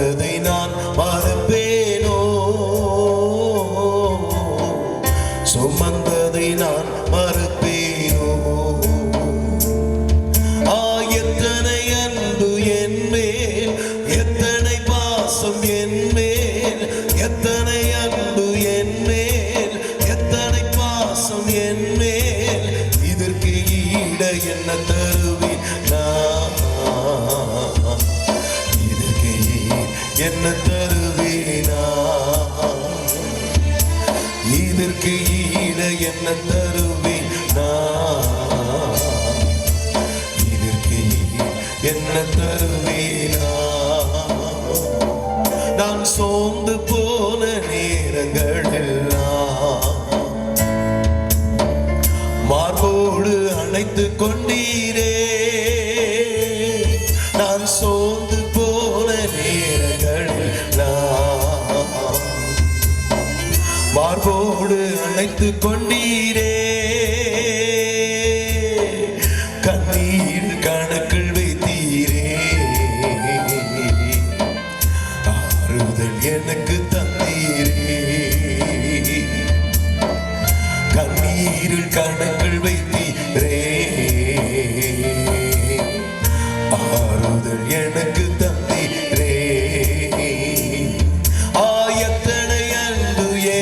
மறந்ததை நான் மறப்பேனோ? சுமந்ததை நான் மறப்பேனோ? ஆ எத்தனை அன்பு என் மேல்? எத்தனை பாசம் என் மேல்? எத்தனை அன்பு என் மேல்? எத்தனை பாசம் என் இதற்கு ஈட என்ன என்ன தருவேனா? இதற்கு ஈட என்ன தருவேனா? இதற்கு என்ன தருவேனா? நான் சோர்ந்து போன நேரங்களெல்லாம் மார்போடு அணைத்து கொண்டீரே. மார்போடு அணைத்து கொண்டீரே. கண்ணீர் கணக்கில் வைத்தீரே. ஆறுதல் எனக்கு தந்தீரே. கண்ணீரில் கணக்கில் வைத்தீரே.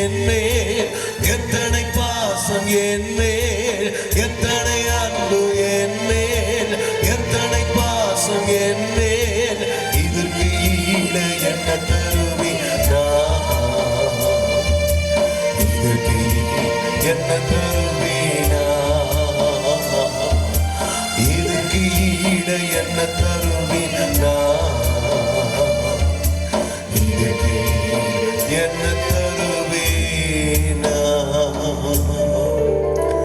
என் மேல். எத்தனை பாசம் என் மேல். எத்தனை அன்பு என் மேல். எத்தனை பாசம் என் மேல். இதற்கு ஈட என்ன தருவி இதற்கு என்ன தரு